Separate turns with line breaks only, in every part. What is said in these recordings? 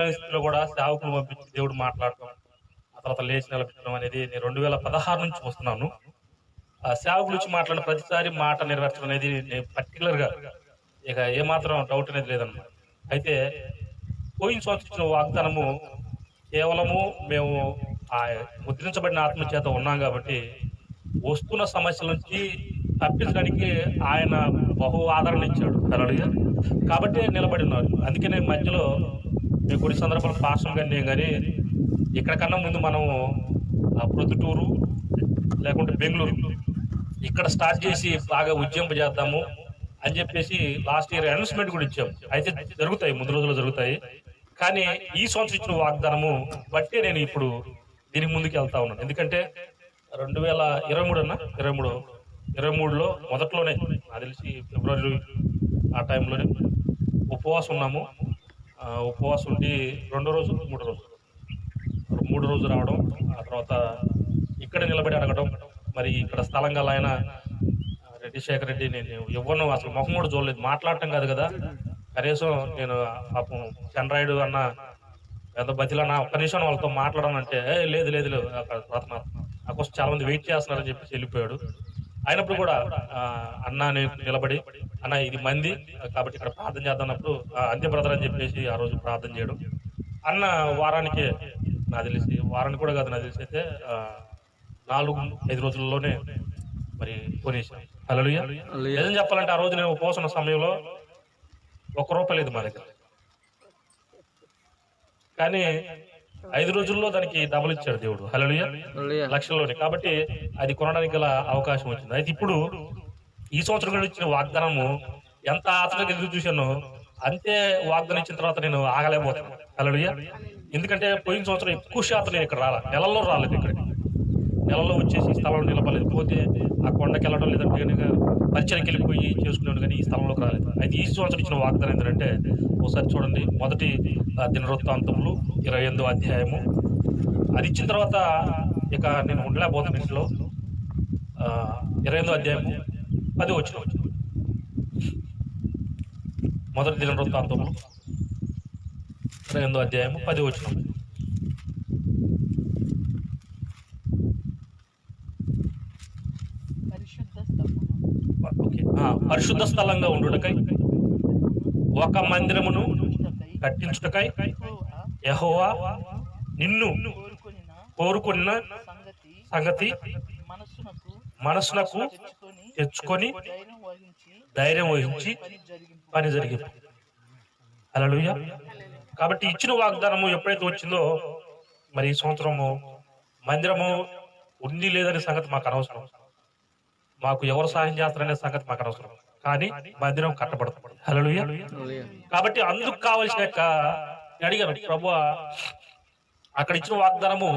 పరిస్థితుల్లో కూడా సేవకులు పంపించి దేవుడు మాట్లాడటం ఆ తర్వాత లేచి నిలబెట్టడం అనేది నేను రెండు వేల పదహారు నుంచి వస్తున్నాను ఆ సేవకుల నుంచి మాట్లాడిన ప్రతిసారి మాట నెరవేర్చడం అనేది నేను ఇక ఏమాత్రం డౌట్ అనేది లేదన్నమాట. అయితే పోయిన సంవత్సరం వాగ్దానము కేవలము మేము ఆ ముద్రించబడిన ఆత్మ చేత ఉన్నాం కాబట్టి వస్తున్న సమస్యల నుంచి తప్పించడానికి ఆయన బహు ఆదరణ ఇచ్చాడు. హల్లెలూయా. కాబట్టి నిలబడి ఉన్నారు. అందుకే నేను మధ్యలో మేము గుడి సందర్భంలో పాఠం కానీ నేను కానీ ఇక్కడ కన్నా ముందు మనము ఆ ప్రొద్దుటూరు లేకుంటే బెంగళూరు ఇక్కడ స్టార్ట్ చేసి బాగా ఉద్యమం చేద్దాము అని చెప్పేసి లాస్ట్ ఇయర్ అనౌన్స్మెంట్ కూడా ఇచ్చాము అయితే జరుగుతాయి ముందు రోజుల్లో జరుగుతాయి. కానీ ఈ సంవత్సరం ఇచ్చిన వాగ్దానము బట్టే నేను ఇప్పుడు దీనికి ముందుకు వెళ్తా ఉన్నాను. ఎందుకంటే రెండు వేల ఇరవై మూడు అన్న ఇరవై మూడు ఇరవై మూడులో మొదట్లోనే నాకు తెలిసి ఫిబ్రవరి ఆ టైంలోనే ఉపవాసం ఉన్నాము. ఉపవాసం ఉండి రెండో రోజు మూడో రోజు మూడు రోజులు రావడం ఆ తర్వాత ఇక్కడ నిలబడి అడగడం మరి ఇక్కడ స్థలం గల ఆయన రెడ్డి శేఖర్ రెడ్డి నేను ఇవ్వను అసలు మొహం కూడా చూడలేదు. మాట్లాడటం కాదు కదా. కనీసం నేను పాపం చంద్రాయుడు అన్న ఎంత బతిలన్నా ఒక్క నిమిషం వాళ్ళతో మాట్లాడాలంటే లేదు లేదు లేదు అక్కడ ప్రార్థన నా కోసం చాలా మంది వెయిట్ చేస్తున్నారని చెప్పేసి వెళ్ళిపోయాడు. అయినప్పుడు కూడా అన్న నేను నిలబడి అన్న ఇది మంది కాబట్టి ఇక్కడ ప్రార్థన చేద్దామన్నప్పుడు "ఆ, అంతే బ్రదర్ అని చెప్పేసి ఆ రోజు ప్రార్థన చేయడం. అన్న వారానికి నాకు తెలిసి వారానికి కూడా కాదు నాకు తెలిసి అయితే నాలుగు ఐదు రోజుల్లోనే మరి కొనేసాం. హలో ఏం చెప్పాలంటే ఆ రోజు నేను ఉపవాసం ఉన్న సమయంలో ఒక్క రూపాయి లేదు మా దగ్గర. కానీ ఐదు రోజుల్లో దానికి డబుల్ ఇచ్చాడు దేవుడు. హలో లక్షల్లోనే. కాబట్టి అది కొనడానికి గల అవకాశం వచ్చింది. అయితే ఇప్పుడు ఈ సంవత్సరం కూడా ఇచ్చిన వాగ్దానము ఎంత ఆతగా ఎదురు చూశానో అంతే వాగ్దానం ఇచ్చిన తర్వాత నేను ఆగలేకపోతాను హల్లెలూయా ఎందుకంటే పోయిన సంవత్సరం ఎక్కువ శాతం నేను ఇక్కడ రాలా. నెలల్లో రాలేదు ఇక్కడికి. నెలలో వచ్చేసి ఈ స్థలంలో నిలబడలేదు. పోతే ఆ కొండకి వెళ్ళడం లేదంటే కనుక పరిచయకి వెళ్ళిపోయి చేసుకునేవాడు కానీ ఈ స్థలంలోకి రాలేదు. అయితే ఈ సంవత్సరం ఇచ్చిన వాగ్దానం ఏంటంటే ఒకసారి చూడండి మొదటి దినవృత్తాంతంలో దినవృత్తాంతములు ఇరవై ఎనిమిదో అధ్యాయము. అది ఇచ్చిన తర్వాత ఇక నేను ఉండలేకపోతాను ఇంట్లో. ఇరవై ఎనిమిదో అధ్యాయము. పది వచ్చిన మొదటి దినవృత్తాంతములు. ఇరవై ఎనిమిదో అధ్యాయము. పది వచ్చిన
పరిశుద్ధ స్థలమును
ఓకే ఆ, పరిశుద్ధ స్థలంగా ఉండుటకై ఒక మందిరమును కట్టించుటకై
యహోవా
నిన్ను
కోరుకున్న సంగతి
మనసునకు
తెచ్చుకొని ధైర్యం వహించి పని
జరిగింది హల్లెలూయా. కాబట్టి ఇచ్చిన వాగ్దానము ఎప్పుడైతే వచ్చిందో మరి ఈ సంవత్సరము మందిరము ఉంది లేదనే సంగతి మాకు అనవసరం. మాకు ఎవరు సహాయం చేస్తారనే సంగతి మాకు అనవసరం. కానీ మందిరం కట్టబడుతుంది. హల్లెలూయా. కాబట్టి అందుకు కావలసిన అడిగాను ప్రభు అక్కడ ఇచ్చిన వాగ్దానము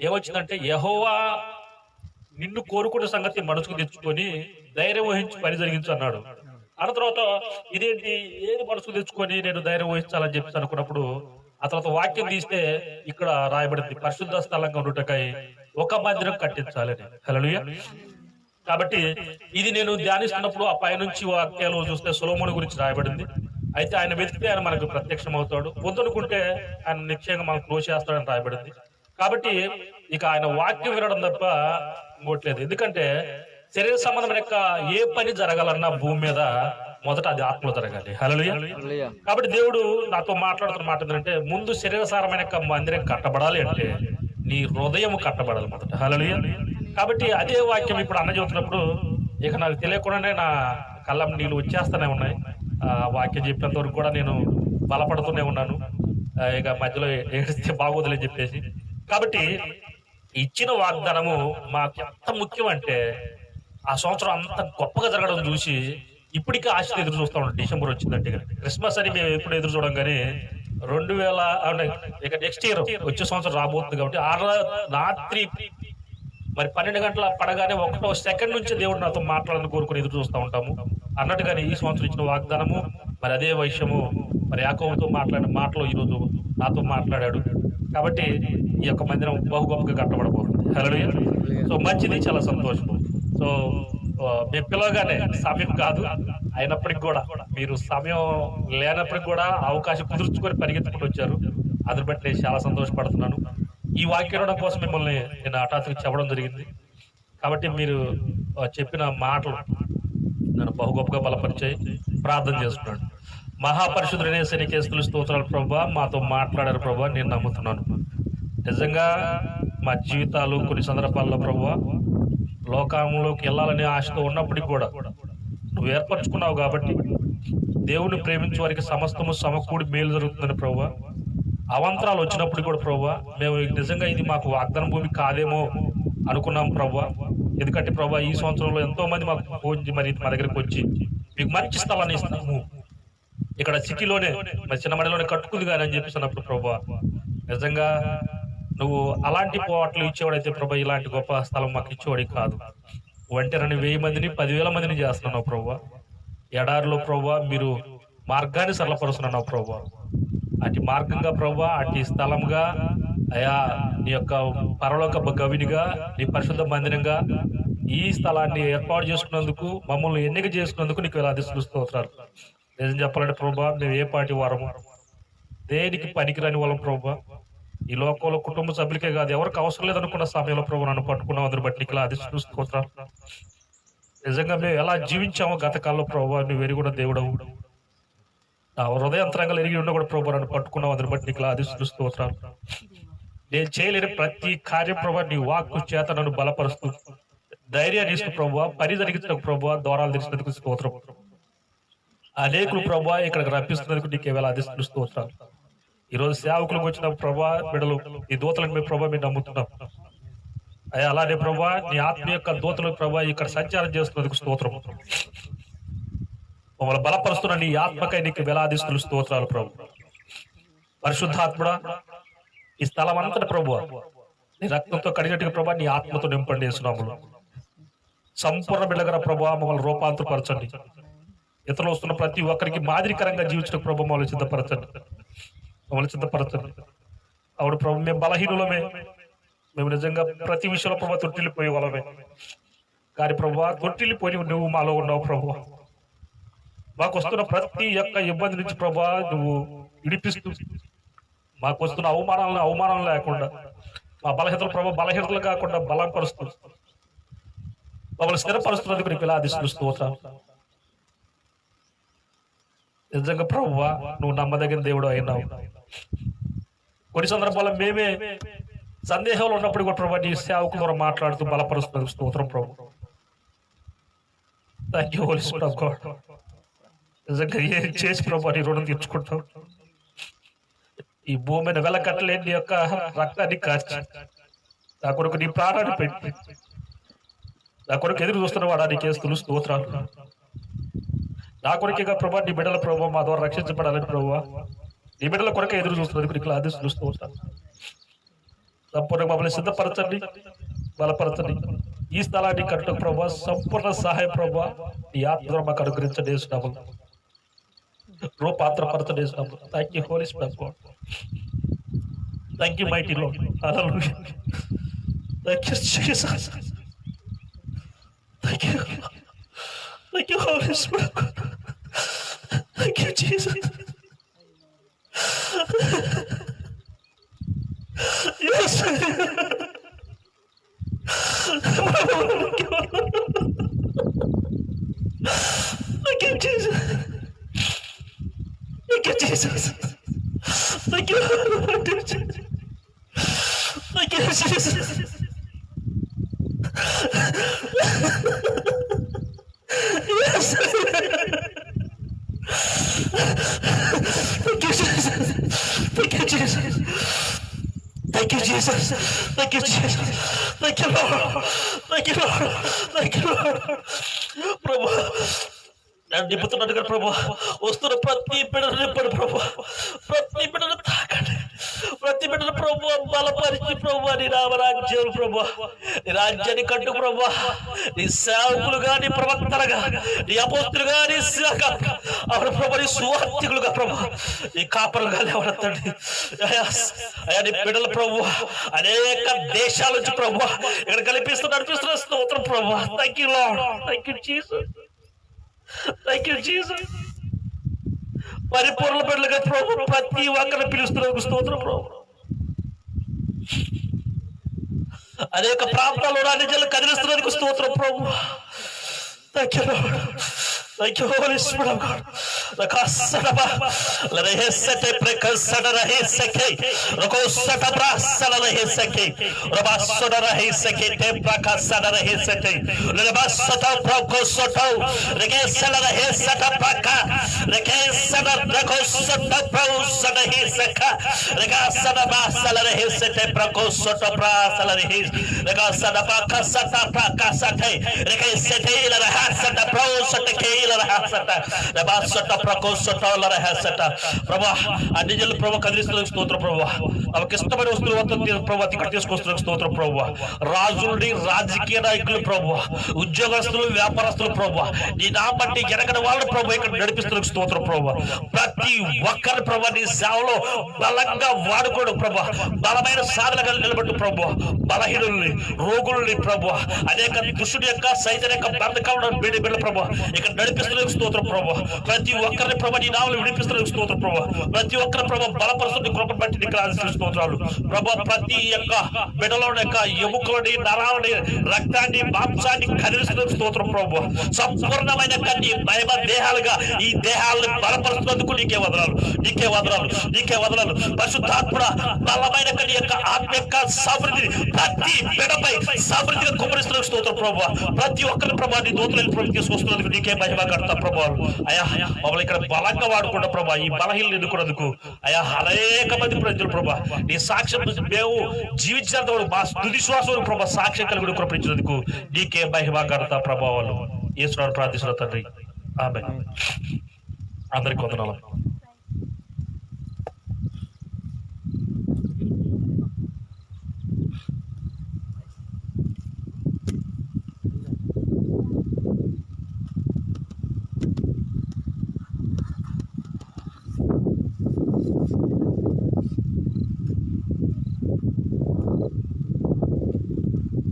ఏమొచ్చిందంటే యహోవా నిన్ను కోరుకున్న సంగతి మనసుకు తెచ్చుకొని ధైర్యం వహించి పని జరిగించు అన్నాడు. అన్న తర్వాత ఇదేంటి? ఏది మనసుకు తెచ్చుకొని నేను ధైర్యం వహించాలని చెప్పి అనుకున్నప్పుడు ఆ తర్వాత వాక్యం తీస్తే ఇక్కడ రాయబడింది పరిశుద్ధ స్థలంగా ఉండుటకై ఒక మందిరం కట్టించాలని. హల్లెలూయా. కాబట్టి ఇది నేను ధ్యానిస్తున్నప్పుడు ఆ పైనుంచి వాక్యాలు చూస్తే సులోముని గురించి రాయబడింది. అయితే ఆయన వెతికితే ఆయన మనకు ప్రత్యక్షం అవుతాడు వద్దనుకుంటే ఆయన నిశ్చయంగా మనం క్లోజ్ చేస్తాడని రాయబడింది. కాబట్టి ఇక ఆయన వాక్యం వినడం తప్ప ఇంకోట్లేదు ఎందుకంటే శరీర సంబంధమైన యొక్క ఏ పని జరగాలన్నా భూమి మీద మొదట అది ఆత్మలో జరగాలి. హల్లెలూయా. కాబట్టి దేవుడు నాతో మాట్లాడుతున్న మాట ఏంటంటే ముందు శరీరసారమైన యొక్క మందిరం కట్టబడాలి అంటే నీ హృదయం కట్టబడాలి మొదట. హల్లెలూయా. కాబట్టి అదే వాక్యం ఇప్పుడు అన్న చెబుతున్నప్పుడు ఇక నాకు తెలియకుండానే నా కళ్ళం నీళ్ళు వచ్చేస్తూనే ఉన్నాయి. ఆ వాక్యం చెప్పేంత వరకు కూడా నేను బలపడుతూనే ఉన్నాను. ఇక మధ్యలో ఏడిస్తే బాగోదులని చెప్పేసి. కాబట్టి ఇచ్చిన వాగ్దానము మాకు ఎంత ముఖ్యం అంటే ఆ సంవత్సరం అంత గొప్పగా జరగడం చూసి ఇప్పటికే ఆశ ఎదురు చూస్తా ఉంటాం డిసెంబర్ వచ్చిందంటే కనుక. క్రిస్మస్ అని మేము ఎప్పుడు ఎదురు చూడం కానీ రెండు వేల ఇక నెక్స్ట్ ఇయర్ వచ్చే సంవత్సరం రాబోతుంది కాబట్టి ఆ రాత్రి మరి పన్నెండు గంటల పడగానే ఒకటో సెకండ్ నుంచి దేవుడు నాతో మాట్లాడాలని కోరుకుని ఎదురు చూస్తూ ఉంటాము. అన్నట్టుగానే ఈ సంవత్సరం ఇచ్చిన వాగ్దానము మరి అదే వైశ్యము మరి యాకోవతో మాట్లాడిన మాటలు ఈరోజు నాతో మాట్లాడాడు. కాబట్టి ఈ యొక్క మందిరం బహు గొప్పగా కట్టబడబోతుంది. సో మంచిది చాలా సంతోషం. సో ఆ, మేము పిలవగానే సమయం కాదు. అయినప్పటికి కూడా మీరు సమయం లేనప్పటికి కూడా అవకాశం కుదుర్చుకొని పరిగెత్తుకుంటూ వచ్చారు. అందుని బట్టి నేను చాలా సంతోషపడుతున్నాను. ఈ వాక్యం కోసం మిమ్మల్ని నేను హఠాత్తుగా చెప్పడం జరిగింది. కాబట్టి మీరు చెప్పిన మాటలు నన్ను బహు గొప్పగా బలపరిచాయి. ప్రార్థన చేస్తున్నాను. మహాపరిశుద్ధుడనే శనికేస్తులు స్తోత్రాలు ప్రభా. మాతో మాట్లాడారు ప్రభా. నేను నమ్ముతున్నాను. నిజంగా మా జీవితాలు కొన్ని సందర్భాల్లో ప్రభా లోకంలోకి వెళ్ళాలనే ఆశతో ఉన్నప్పటికీ కూడా నువ్వు ఏర్పరచుకున్నావు కాబట్టి దేవుని ప్రేమించే వారికి సమస్తము సమకూడి మేలు జరుగుతుందని ప్రభా అవంతరాలు వచ్చినప్పుడు కూడా ప్రభు మేము నిజంగా ఇది మాకు వాగ్దాన భూమి కాదేమో అనుకున్నాం ప్రభు ఎందుకంటే ప్రభా ఈ సంవత్సరంలో ఎంతో మంది మాకు ఫోన్ మరి మా దగ్గరికి వచ్చి మీకు మంచి స్థలాన్ని ఇస్తాము. ఇక్కడ సిటీలోనే మరి చిన్న మడిలోనే కట్టుకుంది కానీ అని చెప్పిస్తున్నప్పుడు ప్రభు నిజంగా నువ్వు అలాంటి పోట్లు ఇచ్చేవాడైతే ప్రభు ఇలాంటి గొప్ప స్థలం మాకు ఇచ్చేవాడి కాదు. ఒంటరిని వెయ్యి మందిని పదివేల మందిని చేస్తున్నావు ప్రభు ఎడారిలో ప్రభు మీరు మార్గాన్ని సరళపరుస్తున్నావు ప్రభు అటు మార్గంగా ప్రభా అటు స్థలంగా అయా నీ యొక్క పరలోక గవినిగా నీ పరిశుద్ధ మందిరంగా ఈ స్థలాన్ని ఏర్పాటు చేసుకున్నందుకు మమ్మల్ని ఎన్నిక చేసుకున్నందుకు నీకు ఇలా స్తోత్రాలు. నిజం చెప్పాలంటే ప్రభా మేము ఏ పాటి వారము? దేనికి పనికిరాని వాళ్ళం ప్రభా ఈ లోకంలో కుటుంబ సభ్యులకే కాదు ఎవరికి అవసరం లేదనుకున్న సమయంలో ప్రభు నన్ను పట్టుకున్నాం అందరు బట్టి నీకు ఇలా అధిష్ఠు స్తోత్రాలు. నిజంగా మేము ఎలా జీవించామో గతకాలంలో ప్రభావ నువ్వు వెరి కూడా దేవుడవు. నా హృదయంతరంగా ఎరిగి ఉన్న కూడా ప్రభు నన్ను పట్టుకున్నావు అందరి బట్టి నీకు ఇలా అధిష్ఠు స్తోత్రాలు. నేను చేయలేని ప్రతి కార్యం ప్రభా నీ వాక్కు చేత నన్ను బలపరుస్తూ ధైర్యాన్ని ఇస్తూ ప్రభు పని జరిగించిన ప్రభు ద్వారాలు తెరిచినందుకు స్తోత్రం. అనేకులు ప్రభు ఇక్కడికి రప్పిస్తున్నందుకు నీకు ఏవేళ అధిష్ఠు స్తోత్రాలు. ఈ రోజు సేవకులకు వచ్చిన ప్రభా బిడలు ఈ దూతలకు మేము ప్రభా మేము నమ్ముతున్నాం. అయ్యా అలానే ప్రభా నీ ఆత్మ యొక్క దూతలు ప్రభా ఇక్కడ సంచారం చేస్తున్నందుకు స్తోత్రం. మమ్మల్ని బలపరుస్తున్న నీ ఆత్మకై నీకు వేలాదిస్తులు స్తోత్రాలు ప్రభు. పరిశుద్ధాత్ముడ ఈ స్థలం అంతటి ప్రభు నీ రక్తంతో కడిగినట్టుగా ప్రభా నీ ఆత్మతో నింపండి వేస్తున్నాము సంపూర్ణ బిడ్డగర ప్రభా మమ్మల్ని రూపాంతరపరచండి. ఇతరులు వస్తున్న ప్రతి ఒక్కరికి మాదిరికరంగా జీవించిన ప్రభు మమ్మల్ని సిద్ధపరచండి. మమ్మల్ని సిద్ధపరచండి. ఆవిడ ప్రభు మేము బలహీనులమే. మేము నిజంగా ప్రతి విషయంలో ప్రభు తొట్టిల్లిపోయే వాళ్ళమే. కానీ ప్రభు తొట్టిల్లిపోయి నువ్వు మాలో ఉన్నావు ప్రభు. మాకు వస్తున్న ప్రతి ఒక్క ఇబ్బంది నుంచి ప్రభా నువ్వు విడిపిస్తూ మాకు వస్తున్న అవమానాలను అవమానం లేకుండా మా బలహీనతలు ప్రభా బలహీనతలు కాకుండా బలం పరుస్తూ మమ్మల్ని స్థిరపరుస్తున్నందుకు నీకు ఇలా అధిష్టిస్తూ నిజంగా ప్రభువా నువ్వు నమ్మదగిన దేవుడు అయినావు. కొన్ని సందర్భాల్లో మేమే సందేహాలు ఉన్నప్పుడు కూడా ప్రభా నీ సేవకుల ద్వారా మాట్లాడుతూ బలపరుస్తున్నందుకు స్తోత్రం ప్రభు. Thank you Holy Spirit of God నిజంగా ఏం చేసి ప్రభు నీ రుణం తీర్చుకుంటావు? ఈ భూమి మీద వెలకట్టలేని నీ యొక్క రక్తాన్ని కాచి నా కొరకు నీ ప్రాణాన్ని పెట్టి నా కొరకు ఎదురు చూస్తున్న వాడా నీ కేసులు స్తోత్రాలు. నా కొరకేగా ప్రభా నీ బిడ్డల ప్రభావ మా ద్వారా రక్షించబడాలని ప్రభావ నీ బిడ్డల కొరకు ఎదురు చూస్తున్నది నీకు ఆదేశం చూస్తూ ఉంటాను సంపూర్ణ మమ్మల్ని సిద్ధపరచండి బలపరచండి. ఈ స్థలాన్ని కట్టుకు ప్రభా సంపూర్ణ సహాయ ప్రభా నీ ఆత్మ ద్వారా మాకు అనుగ్రహించండి వేసినాము రూపాంతరపరచండి వేసినాము thank you Holy Spirit God thank you mighty Lord hallelujah thank you Jesus thank you thank you Holy Spirit thank you Jesus Yes. Thank you, Jesus. Thank you, Lord Jesus. Thank you, Jesus. Yes. Thank you, Jesus. Thank you, Jesus. Thank you, Jesus. Thank you, Jesus. Thank you, Lord. Thank you, Lord. Thank you, Lord. ప్రభు నన్ను నింపుతున్నట్టుగా ప్రభు. వస్తున్న ప్రతి బిడ్డను నింపడు ప్రభు. ప్రతి బిడ్డను తాకండి. ప్రతి బిడ్డను ప్రభు బలపరిచి ప్రభు నీ రామరాజ్యం ప్రభు. నీ రాజ్యాన్ని కట్టు ప్రభు. నీ సేవకులుగా నీ ప్రవక్తలుగా నీ అపోస్తులుగా నీ శాఖ అవును ప్రభు నీ సువార్థికులుగా ప్రభు. నీ కాపరులుగా లేవనెత్తండి అయ్యా నీ బిడ్డలు ప్రభు. అనేక దేశాల నుంచి ప్రభు. ఇక్కడ కల్పిస్తూ నడిపిస్తున్న స్తోత్రం ప్రభు. Thank you Lord thank you Jesus thank you Jesus పరిపూర్ణ బిడ్డలుగా ప్రభు ప్రతి ఒక్కరిని పిలుస్తున్నందుకు స్తోత్రం ప్రభు. అనేక ప్రాంతాల్లో రాని జల్లు కదిలిస్తున్నందుకు స్తోత్రం ప్రభు. Thank you, Lord. Thank ಲಕಸಡಬ ಲರಹಸಟೆ ಪ್ರಕಸಡ ರಹಸಕೆ ರಕೋಸಡಬ್ರ ಸಲ ರಹಸಕೆ ರಬಸಡ ರಹಸಕೆ ತೆ ಪ್ರಕಸಡ ರಹಸಕೆ ಲರಬಸಟ ಪ್ರಕೋಸಟ ರಗಸಲ ರಹಸಟ ಪ್ರಕ ರಕಸಡ ರಕೋಸಟ ಪ್ರೌಸಡ ರಹಸಕ ರಗಸಡ ಬಸಲ ರಹಸಟೆ ಪ್ರಕೋಸಟ ಪ್ರಸಲ ರಹಸ ರಗಸಡ ಪ್ರಕಸಟ ಪ್ರಕಸಟೆ ರಕಸಟೆ ಲರಹಸಟ ಪ್ರೌಸಟ ಕೇಲರಹಸಟ ರಬಸಟ la rahasata ప్రభా అన్ని జల్లు ప్రభా కదిలిస్తున్న స్తోత్ర ప్రభా. తమకు ఇష్టమైన వస్తువులు మొత్తం తీ- ఇక్కడ తీసుకొస్తున్న స్తోత్ర ప్రభు. రాజులని రాజకీయ నాయకులు ప్రభు ఉద్యోగస్తులు వ్యాపారస్తులు ప్రభు నీ నామట్టి ఎనగని వాళ్ళని ప్రభు ఇక్కడ నడిపిస్తున్న స్తోత్ర ప్రభు. ప్రతి ఒక్కరి ప్రభా నీ సేవలో బలంగా వాడుకోడు ప్రభు. బలమైన సాధనగా నిలబెట్టు ప్రభు. బలహీనుల్ని రోగుల్ని ప్రభు. అనేక దుష్టుడి యొక్క సైతం యొక్క బంధకాలను బిడ్డ బిడ్డ ఇక్కడ నడిపిస్తున్న స్తోత్రం ప్రభు. ప్రతి ఒక్క ఒక్కరిని ప్రభా నీ నామలు విడిపిస్తున్న స్తోత్రం ప్రభా. ప్రతి ఒక్కరి ప్రభా బలపరుస్తుంది కృపను బట్టి నీకు రాసిన స్తోత్రాలు. ప్రభా ప్రతి యొక్క బిడ్డలో యొక్క ఎముకలని నరాలని రక్తాన్ని మాంసాన్ని కదిలిస్తున్న స్తోత్రం ప్రభు. సంపూర్ణమైన కన్ని మహిమ దేహాలుగా ఈ దేహాలను బలపరుస్తున్నందుకు నీకే వదనాలు నీకే వదనాలు నీకే వదనాలు. పరిశుద్ధాత్మడ బలమైన కన్ని యొక్క ఆత్మ యొక్క సమృద్ధిని ప్రతి బిడపై సమృద్ధిగా కుమరిస్తున్న స్తోత్రం ప్రభు. ప్రతి ఒక్కరి ప్రభా నీ దూతలను ప్రభు తీసుకొస్తున్నందుకు నీకే మహిమ కడతా ప్రభావాలు. అయా మమ్మల్ని ఇక్కడ బలంగా వాడుకున్న ప్రభా ఈ బలహీన ఎన్నుకున్నందుకు అయా అనేక మంది ప్రజలు ప్రభా నీ సాక్ష్యం మేము జీవించేంత వరకు మా తుదిశ్వాసం ప్రభా సాక్ష్యం కలిగి కృపించినందుకు నీకే మహిమ ప్రభావాలు. ఈశ్వరుడు ప్రార్థిస్తున్న తండ్రి. ఆమె అందరికి వందనాలు.